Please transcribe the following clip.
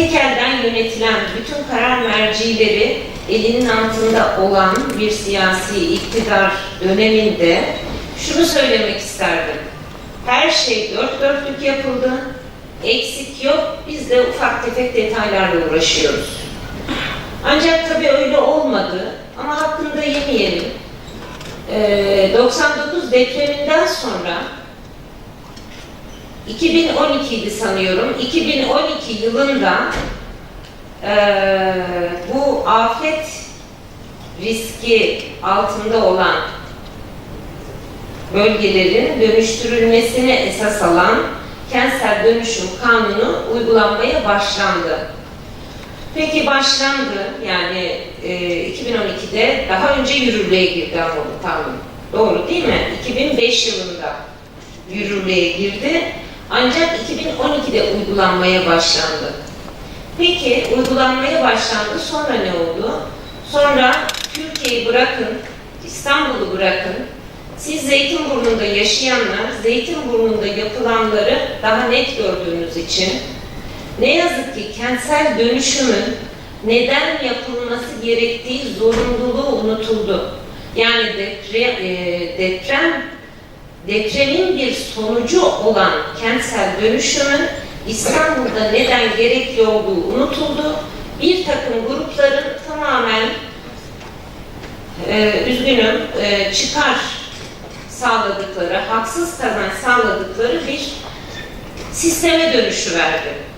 tek elden yönetilen bütün karar mercileri elinin altında olan bir siyasi iktidar döneminde şunu söylemek isterdim. Her şey dört dörtlük yapıldı, eksik yok, biz de ufak tefek detaylarla uğraşıyoruz. Ancak tabii öyle olmadı ama hakkında yemeyelim. Ee, 99 depreminden sonra 2012 idi sanıyorum. 2012 yılında eee, bu afet riski altında olan bölgelerin dönüştürülmesine esas alan kentsel dönüşüm kanunu uygulanmaya başlandı. Peki başlandı yani e, 2012'de daha önce yürürlüğe girdi ama bu kanun. Doğru değil mi? 2005 yılında yürürlüğe girdi. Ancak 2012'de uygulanmaya başlandı. Peki uygulanmaya başlandı. Sonra ne oldu? Sonra Türkiye'yi bırakın, İstanbul'u bırakın. Siz Zeytinburnu'nda yaşayanlar, Zeytinburnu'nda yapılanları daha net gördüğünüz için ne yazık ki kentsel dönüşümün neden yapılması gerektiği zorunluluğu unutuldu. Yani deprem, deprem depremin bir sonucu olan kentsel dönüşümün İstanbul'da neden gerekli olduğu unutuldu. Bir takım grupların tamamen e, üzgünüm e, çıkar sağladıkları, haksız kazanç sağladıkları bir sisteme dönüşü verdi.